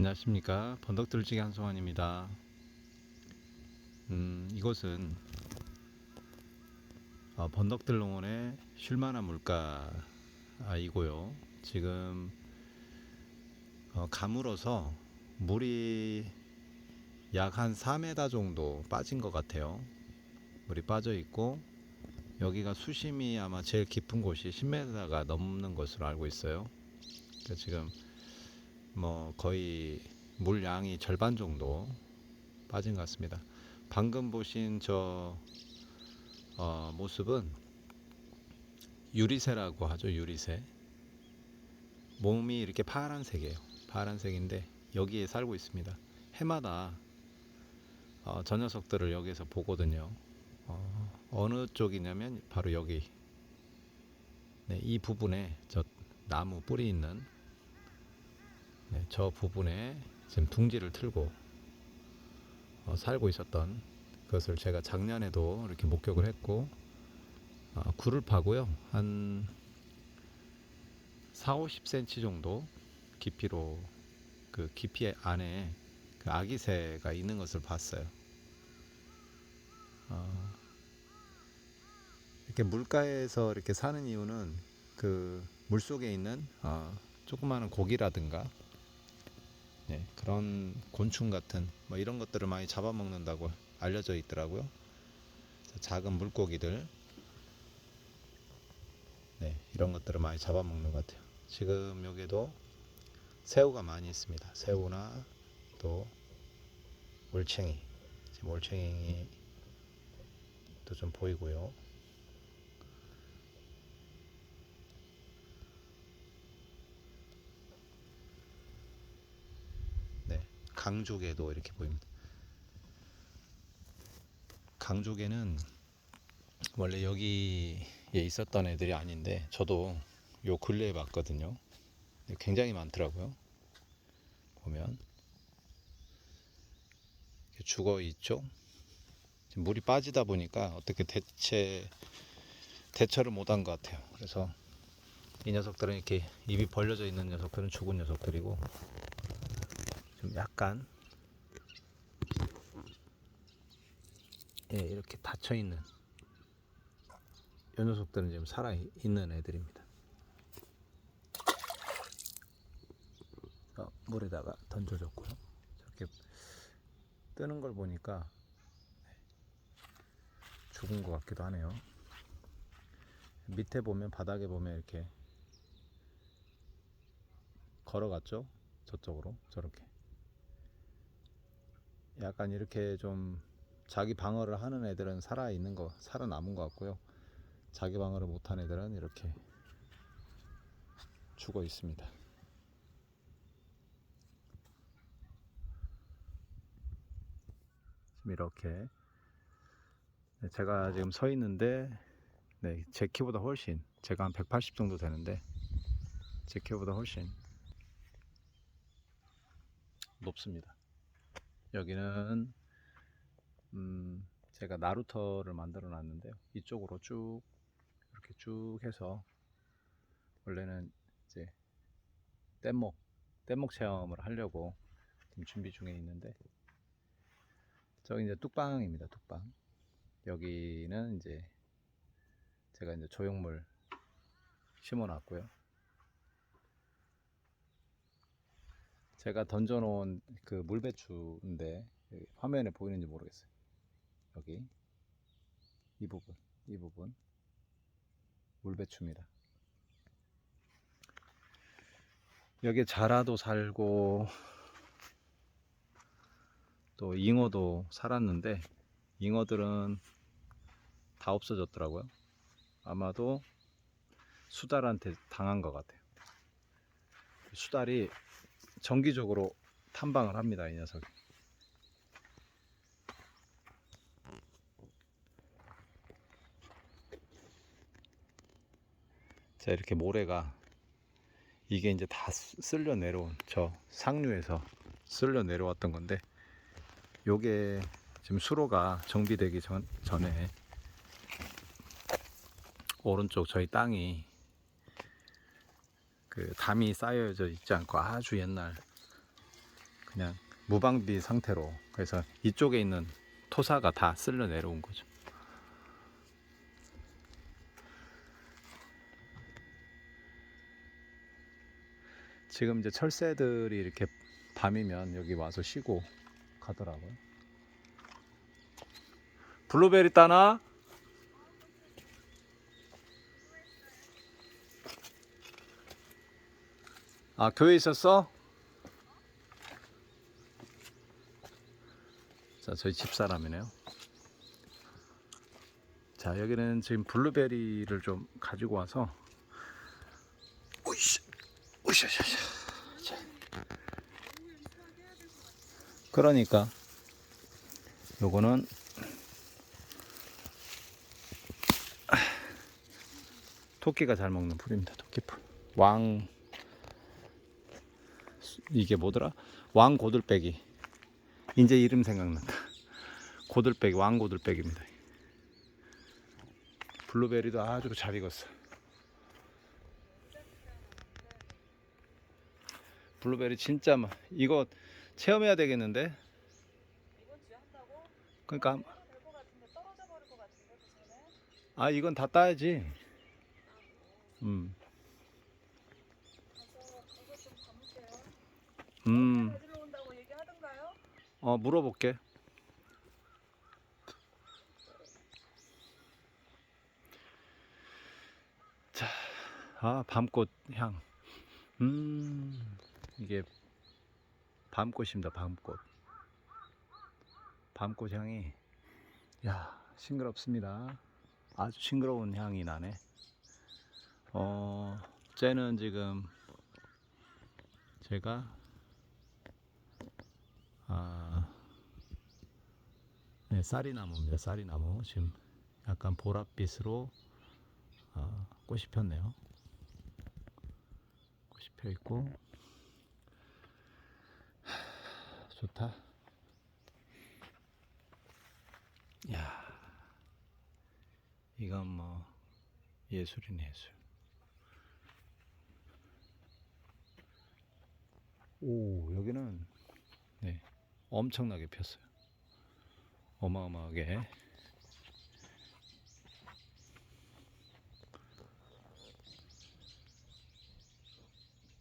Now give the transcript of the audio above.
안녕하십니까. 번덕들지기 한송환입니다. 음, 이곳은 어, 번덕들 농원의 쉴만한 물가이고요. 지금 어, 가물어서 물이 약 한 4m 정도 빠진 것 같아요. 물이 빠져 있고 여기가 수심이 아마 제일 깊은 곳이 10m가 넘는 것으로 알고 있어요. 그러니까 지금 뭐 거의 물 양이 절반 정도 빠진 것 같습니다. 방금 보신 저 어, 모습은 유리새라고 하죠. 유리새. 몸이 이렇게 파란색이에요. 파란색인데 여기에 살고 있습니다. 해마다 어, 저 녀석들을 여기서 보거든요. 어, 어느 쪽이냐면 바로 여기 네, 이 부분에 저 나무 뿌리 있는 네, 저 부분에 지금 둥지를 틀고 어, 살고 있었던 그것을 제가 작년에도 이렇게 목격을 했고 어, 굴을 파고요 한 4, 50cm 정도 깊이로 그 깊이 안에 그 아기새가 있는 것을 봤어요. 어, 이렇게 물가에서 이렇게 사는 이유는 그 물속에 있는 어, 조그마한 고기라든가 네, 그런 곤충 같은 뭐 이런 것들을 많이 잡아먹는다고 알려져 있더라고요. 작은 물고기들, 네, 이런 것들을 많이 잡아먹는 것 같아요. 지금 여기도 새우가 많이 있습니다. 새우나 또 올챙이, 지금 올챙이 도 좀 보이고요. 네, 강조개도 이렇게 보입니다. 강조개는 원래 여기에 있었던 애들이 아닌데 저도 요 근래에 봤거든요. 굉장히 많더라고요. 보면 죽어 있죠. 물이 빠지다 보니까 어떻게 대체 대처를 못한 것 같아요. 그래서 이 녀석들은 이렇게 입이 벌려져 있는 녀석들은 죽은 녀석들이고 좀 약간 예, 이렇게 닫혀 있는 이 녀석들은 지금 살아 있는 애들입니다. 어, 물에다가 던져줬고요. 저렇게 뜨는 걸 보니까 죽은 것 같기도 하네요. 밑에 보면 바닥에 보면 이렇게 걸어갔죠. 저쪽으로 저렇게. 약간 이렇게 좀 자기 방어를 하는 애들은 살아 있는 거 살아남은 것 같고요. 자기 방어를 못한 애들은 이렇게 죽어 있습니다. 지금 이렇게 네, 제가 지금 서 있는데 네, 제 키보다 훨씬 제가 한 180 정도 되는데 제 키보다 훨씬 높습니다. 여기는 음, 제가 나루터를 만들어 놨는데요. 이쪽으로 쭉 이렇게 쭉 해서 원래는 이제 뗏목 뗏목 체험을 하려고 지금 준비 중에 있는데 저기 이제 뚝방입니다. 뚝방. 여기는 이제 제가 이제 조형물 심어 놨고요. 제가 던져 놓은 그 물배추인데 화면에 보이는지 모르겠어요. 여기 이 부분, 이 부분 물배추입니다. 여기 자라도 살고 또 잉어도 살았는데 잉어들은 다 없어졌더라고요. 아마도 수달한테 당한 것 같아요. 수달이 정기적으로 탐방을 합니다. 이 녀석이. 자 이렇게 모래가 이게 이제 다 쓰- 쓸려 내려온 저 상류에서 쓸려 내려왔던 건데 요게 지금 수로가 정비되기 전, 전에 오른쪽 저희 땅이 그 담이 쌓여져 있지 않고 아주 옛날 그냥 무방비 상태로 그래서 이쪽에 있는 토사가 다 쓸려 내려온 거죠. 지금 이제 철새들이 이렇게 밤이면 여기 와서 쉬고 가더라고요. 블루베리 따나? 아 교회 있었어? 자 저희 집사람이네요. 자 여기는 지금 블루베리를 좀 가지고 와서 오이씨 오이샤샤샤 자. 그러니까 요거는 토끼가 잘 먹는 풀입니다. 토끼풀. 왕 이게 뭐더라? 왕 고들빼기. 이제 이름 생각난다. 고들빼기, 왕 고들빼기입니다. 블루베리도 아주 잘 익었어. 블루베리 진짜 막 이거 체험해야 되겠는데? 그러니까? 아 이건 다 따야지. 음. 가서 가서 좀 담을게요. 음. 가지러 온다고 얘기하던가요? 어 물어볼게. 자, 아 밤꽃 향. 음, 이게 밤꽃입니다. 밤꽃. 밤꽃 향이, 야 싱그럽습니다. 아주 싱그러운 향이 나네. 어, 쟤는 지금 제가 아, 네, 쌀이나무입니다. 쌀이나무. 지금 약간 보랏빛으로 아, 꽃이 폈네요. 꽃이 펴 있고, 하, 좋다. 야, 이건 뭐 예술이네 예술. 오, 여기는 네, 엄청나게 폈어요. 어마어마하게